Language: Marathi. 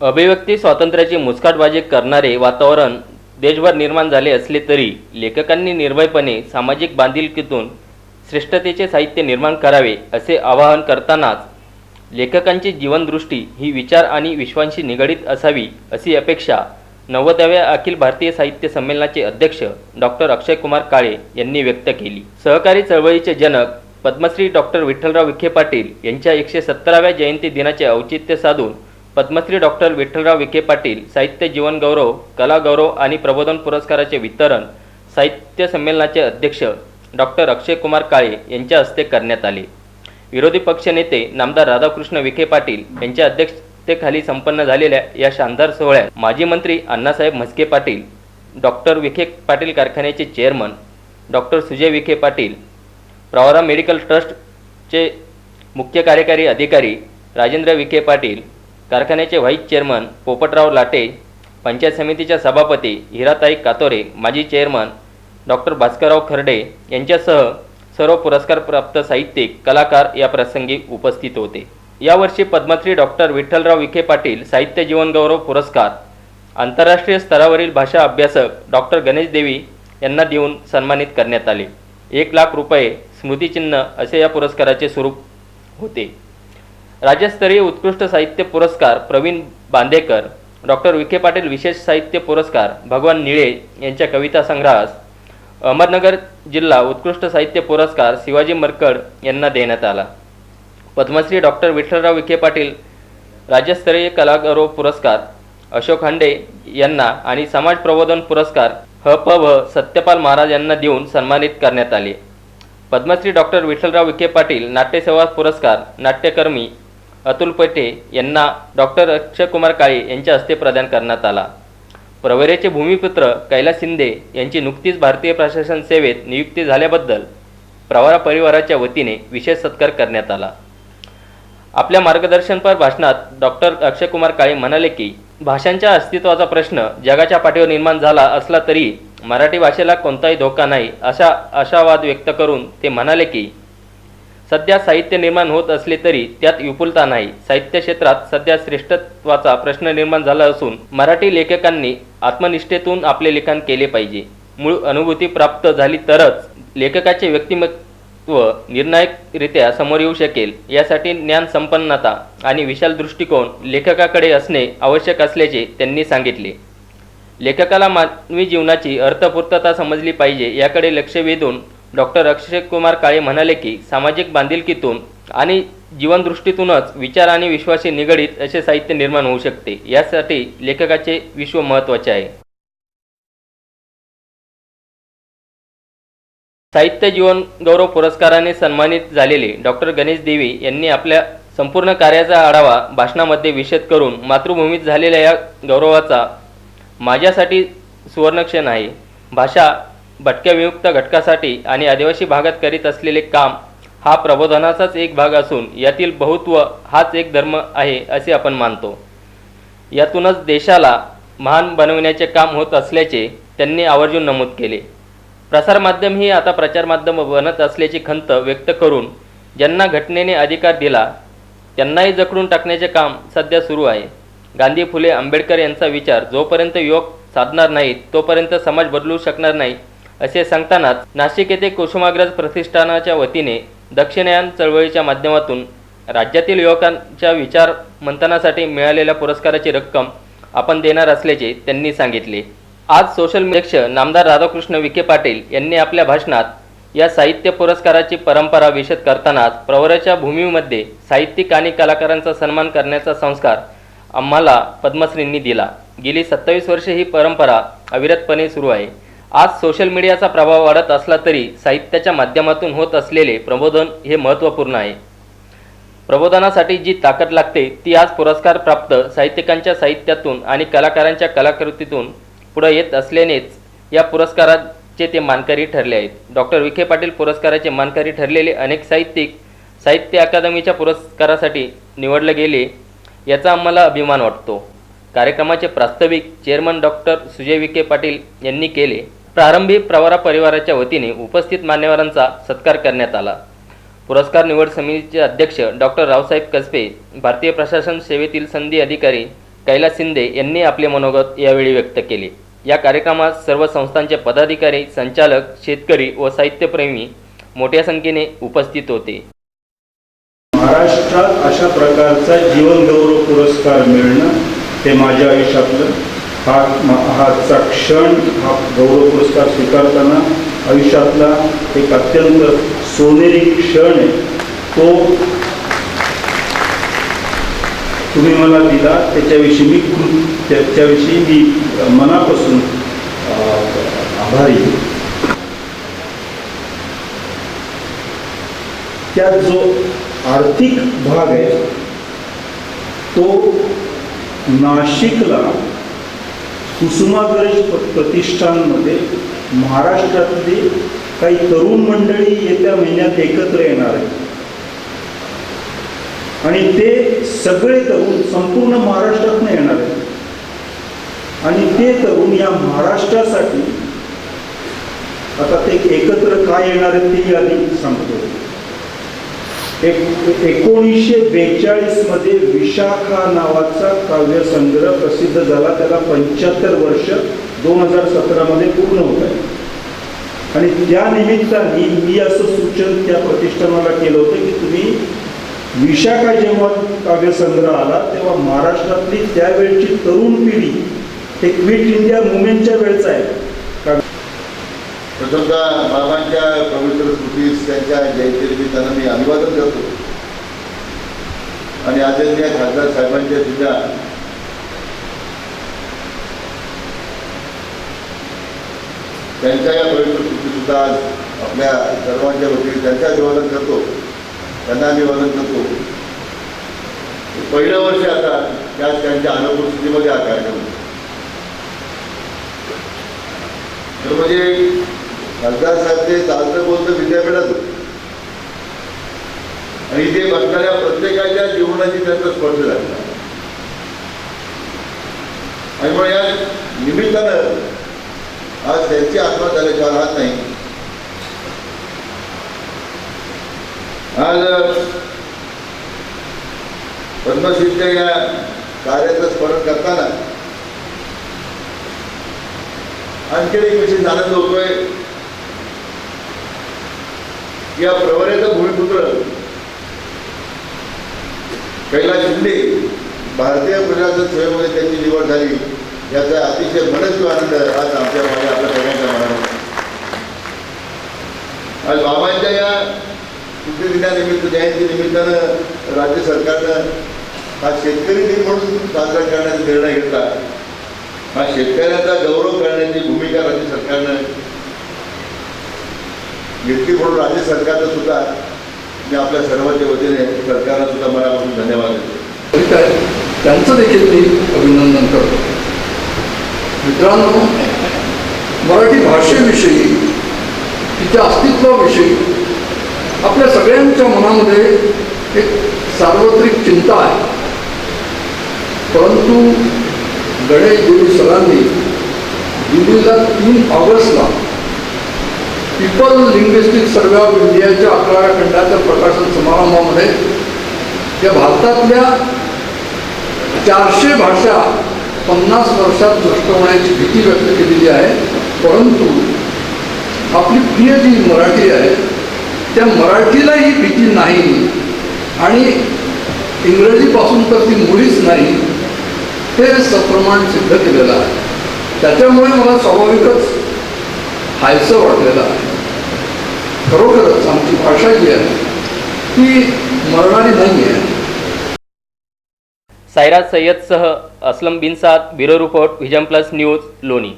अभिव्यक्ती स्वातंत्र्याची मुस्काटबाजी करणारे वातावरण देशभर निर्माण झाले असले तरी लेखकांनी निर्भयपणे सामाजिक बांधिलकीतून श्रेष्ठतेचे साहित्य निर्माण करावे असे आवाहन करतानाच लेखकांची जीवनदृष्टी ही विचार आणि विश्वांशी निगडीत असावी अशी अपेक्षा नव्वदाव्या अखिल भारतीय साहित्य संमेलनाचे अध्यक्ष डॉक्टर अक्षय कुमार काळे यांनी व्यक्त केली. सहकारी चळवळीचे जनक पद्मश्री डॉक्टर विठ्ठलराव विखे पाटील यांच्या एकशे सत्तराव्या जयंती दिनाचे औचित्य साधून पद्मश्री डॉक्टर विठ्ठलराव विखे पाटील साहित्य जीवन गौरव कला गौरव आणि प्रबोधन पुरस्काराचे वितरण साहित्य संमेलनाचे अध्यक्ष डॉक्टर अक्षय कुमार काळे यांच्या हस्ते करण्यात आले. विरोधी पक्षनेते नामदार राधाकृष्ण विखे पाटील यांच्या अध्यक्षतेखाली संपन्न झालेल्या या शानदार सोहळ्यात माजी मंत्री अण्णासाहेब म्हस्के पाटील डॉक्टर विखे पाटील कारखान्याचे chairman doctor Sujay Vikhe Patil Pravara medical ट्रस्टचे मुख्य कार्यकारी अधिकारी राजेंद्र विखे पाटील कारखान्याचे व्हाईस चेअरमन पोपटराव लाटे पंचायत समितीच्या सभापती हिराताई कातोरे माजी चेअरमन डॉक्टर भास्करराव खर्डे यांच्यासह सर्व पुरस्कारप्राप्त साहित्यिक कलाकार या प्रसंगी उपस्थित होते. यावर्षी पद्मश्री डॉक्टर विठ्ठलराव विखे पाटील साहित्य जीवनगौरव पुरस्कार आंतरराष्ट्रीय स्तरावरील भाषा अभ्यासक डॉक्टर गणेश देवी यांना देऊन सन्मानित करण्यात आले. एक लाख रुपये स्मृतिचिन्ह असे या पुरस्काराचे स्वरूप होते. राज्यस्तरीय उत्कृष्ट साहित्य पुरस्कार प्रवीण बांदेकर डॉक्टर विखे पाटील विशेष साहित्य पुरस्कार भगवान निळे यांच्या कविता संग्रहास अहमदनगर जिल्हा उत्कृष्ट साहित्य पुरस्कार शिवाजी मरकड यांना देण्यात आला. पद्मश्री डॉक्टर विठ्ठलराव विखे पाटील राज्यस्तरीय कलागौरव पुरस्कार अशोक हांडे यांना आणि समाज प्रबोधन पुरस्कार ह प व सत्यपाल महाराज यांना देऊन सन्मानित करण्यात आले. पद्मश्री डॉक्टर विठ्ठलराव विखे पाटील नाट्यसेवा पुरस्कार नाट्यकर्मी अतुल पेटे यांना डॉक्टर अक्षयकुमार काळे यांच्या हस्ते प्रदान करण्यात आला. प्रवरेचे भूमिपुत्र कैलास शिंदे यांची नुकतीच भारतीय प्रशासन सेवेत नियुक्ती झाल्याबद्दल प्रवरा परिवाराच्या वतीने विशेष सत्कार करण्यात आला. आपल्या मार्गदर्शनपर भाषणात डॉक्टर अक्षयकुमार काळे म्हणाले की भाषांच्या अस्तित्वाचा प्रश्न जगाच्या पाठीवर निर्माण झाला असला तरी मराठी भाषेला कोणताही धोका नाही अशा आशावाद व्यक्त करून ते म्हणाले की सध्या साहित्य निर्माण होत असले तरी त्यात विपुलता नाही. साहित्य क्षेत्रात सध्या श्रेष्ठत्वाचा प्रश्न निर्माण झाला असून मराठी लेखकांनी आत्मनिष्ठेतून आपले लिखाण केले पाहिजे. मूळ अनुभूती प्राप्त झाली तरच लेखकाचे व्यक्तिमत्व निर्णायकरित्या समोर येऊ शकेल. यासाठी ज्ञान संपन्नता आणि विशाल दृष्टिकोन लेखकाकडे असणे आवश्यक असल्याचे त्यांनी सांगितले. लेखकाला मानवी जीवनाची अर्थपूर्तता समजली पाहिजे याकडे लक्ष वेधून डॉक्टर अक्षय कुमार काळे म्हणाले की सामाजिक बांधिलकीतून आणि जीवनदृष्टीतूनच विचार आणि विश्वाशी निगडीत असे साहित्य निर्माण होऊ शकते. यासाठी लेखकाचे विश्व महत्त्वाचे आहे. साहित्य जीवन गौरव पुरस्काराने सन्मानित झालेले डॉक्टर गणेश देवी यांनी आपल्या संपूर्ण कार्याचा आढावा भाषणामध्ये विशद करून मातृभूमीत झालेल्या या गौरवाचा माझ्यासाठी सुवर्णक्षण आहे. भाषा भटक्या विमुक्त घटकासाठी आणि आदिवासी भागात करीत असलेले काम हा प्रबोधनाचाच एक भाग असून यातील बहुत्व हाच एक धर्म आहे असे आपण मानतो. यातूनच देशाला महान बनवण्याचे काम होत असल्याचे त्यांनी आवर्जून नमूद केले. प्रसारमाध्यम ही आता प्रचारमाध्यम बनत असल्याची खंत व्यक्त करून ज्यांना घटनेने अधिकार दिला त्यांनाही जखडून टाकण्याचे काम सध्या सुरू आहे. गांधी फुले आंबेडकर यांचा विचार जोपर्यंत युवक साधणार नाहीत तोपर्यंत समाज बदलू शकणार नाही असे सांगतानाच नाशिक येथे कुसुमाग्रज प्रतिष्ठानाच्या वतीने दक्षिणयान चळवळीच्या माध्यमातून राज्यातील युवकांच्या विचार मंथनासाठी मिळालेल्या पुरस्काराची रक्कम आपण देणार असल्याचे त्यांनी सांगितले. आज सोशल मीडियाक्ष नामदार राधाकृष्ण विखे पाटील यांनी आपल्या भाषणात या साहित्य पुरस्काराची परंपरा विशद करतानाच प्रवराच्या भूमीमध्ये साहित्यिक आणि कलाकारांचा सन्मान करण्याचा संस्कार आम्हाला पद्मश्रींनी दिला. गेली सत्तावीस वर्षे ही परंपरा अविरतपणे सुरू आहे. आज सोशल मीडियाचा प्रभाव वाढत असला तरी साहित्याच्या माध्यमातून होत असलेले प्रबोधन हे महत्त्वपूर्ण आहे. प्रबोधनासाठी जी ताकद लागते ती आज पुरस्कार प्राप्त साहित्यिकांच्या साहित्यातून आणि कलाकारांच्या कलाकृतीतून पुढे येत असल्यानेच या पुरस्काराचे ते मानकरी ठरले आहेत. डॉक्टर विखे पाटील पुरस्काराचे मानकरी ठरलेले अनेक साहित्यिक साहित्य अकादमीच्या पुरस्कारासाठी निवडले गेले याचा आम्हाला अभिमान वाटतो. कार्यक्रमाचे प्रास्ताविक चेअरमन डॉक्टर सुजय विखे पाटील यांनी केले. प्रारंभी प्रवरा परिवाराच्या वतीने उपस्थित मान्यवरांचा सत्कार करण्यात आला. पुरस्कार निवड समितीचे अध्यक्ष डॉक्टर रावसाहेब कसबे भारतीय प्रशासन सेवेतील संधी अधिकारी कैलास शिंदे यांनी आपले मनोगत यावेळी व्यक्त केले. या कार्यक्रमात सर्व संस्थांचे पदाधिकारी संचालक शेतकरी व साहित्यप्रेमी मोठ्या संख्येने उपस्थित होते. महाराष्ट्रात अशा प्रकारचा जीवन गौरव पुरस्कार मिळणं हे माझ्या आयुष्यातलं हा हाचा क्षण हा गौरव पुरस्कार स्वीकारताना आयुष्यातला एक अत्यंत सोनेरी क्षण आहे. तो तुम्ही मला दिला त्याच्याविषयी मी त्याच्याविषयी मी मनापासून आभारी त्यात जो आर्थिक भाग आहे तो नाशिकला कुसुमाग्रज प्रतिष्ठानमध्ये महाराष्ट्रातली काही तरुण मंडळी येत्या महिन्यात एकत्र येणार आहे आणि ते सगळे तरुण संपूर्ण महाराष्ट्रातनं येणार आहेत. आणि ते तरुण या महाराष्ट्रासाठी आता ते एकत्र काय येणार आहेत ते आधी सांगतो. एक एकोणीसशे बेचाळीसमध्ये विशाखा नावाचा काव्यसंग्रह प्रसिद्ध झाला. त्याला पंच्याहत्तर वर्ष दोन हजार सतरामध्ये पूर्ण होत आहे. आणि त्या निमित्ताने मी असं सूचन त्या प्रतिष्ठानाला केलं होतं की तुम्ही विशाखा जेव्हा काव्यसंग्रह आला तेव्हा महाराष्ट्रातली त्यावेळची तरुण पिढी हे क्विट इंडिया मुवमेंटच्या वेळचं आहे. प्रथमतः बाबांच्या पवित्र स्मृतीस त्यांच्या जयंतीनिमित्तानं मी अभिवादन करतो. आणि आदरणीय खासदार साहेबांच्या सुद्धा त्यांच्या या पवित्र स्मृतीसुद्धा आज आपल्या सर्वांच्या वतीने त्यांच्या अभिवादन करतो. त्यांना अभिवादन करतो. पहिलं वर्ष आता त्याच त्यांच्या अनुपस्थितीमध्ये हा कार्यक्रम तर म्हणजे खासदार साहेब ते चालतं बोलतं विद्यापीठात होते. आणि ते बसणाऱ्या प्रत्येकाच्या जीवनाची त्यांचा स्पर्श लागला आणि मग या निमित्तानं आज त्यांची आत्मा झाल्याशिवाय राहत नाही. आज पद्मश्रीच्या या कार्याचं स्मरण करताना आणखी एक विषय आनंद होतोय. या प्रवरेचा भूमिपुत्र. कैलास शिंदे भारतीय प्रशासन सेवेमध्ये त्यांची निवड झाली. याचा अतिशय मनस्वी आनंद आज आमच्या माझ्या आपल्या सगळ्यांच्या मनामध्ये. आज बाबांच्या या दिनानिमित्त जयंती निमित्तानं राज्य सरकारनं हा शेतकरी दिन म्हणून साजरा करण्याचा निर्णय घेतला. हा शेतकऱ्याचा गौरव करण्याची भूमिका राज्य सरकारनं घेतली म्हणून राज्य सरकारचं सुद्धा मी आपल्या सर्वांच्या वतीने सरकारला सुद्धा मनापासून धन्यवाद देतो. ठीक आहे. त्यांचं देखील मी अभिनंदन करतो. मित्रांनो मराठी भाषेविषयी तिच्या अस्तित्वाविषयी आपल्या सगळ्यांच्या मनामध्ये एक सार्वत्रिक चिंता आहे. परंतु गणेश देवी सरांनी दिल्लीला तीन ऑगस्टला पीपल लिंग्विस्टिक सर्वे ऑफ इंडियाच्या अकराव्या खंडाच्या प्रकाशन समारंभामध्ये या भारतातल्या चारशे भाषा पन्नास वर्षात नष्ट होण्याची भीती व्यक्त केलेली आहे. परंतु आपली प्रिय जी मराठी आहे त्या मराठीलाही भीती नाही आणि इंग्रजीपासून तर ती मुळीच नाही हे सप्रमाण सिद्ध केलेलं आहे. त्याच्यामुळे मला स्वाभाविकच खायचं वाटलेलं आहे. खरोखरच आमची भाषा जी आहे ती मरणारी नाही आहे. Sairaj सय्यदसह Aslam Binsad bureau report Vision Plus News Loni.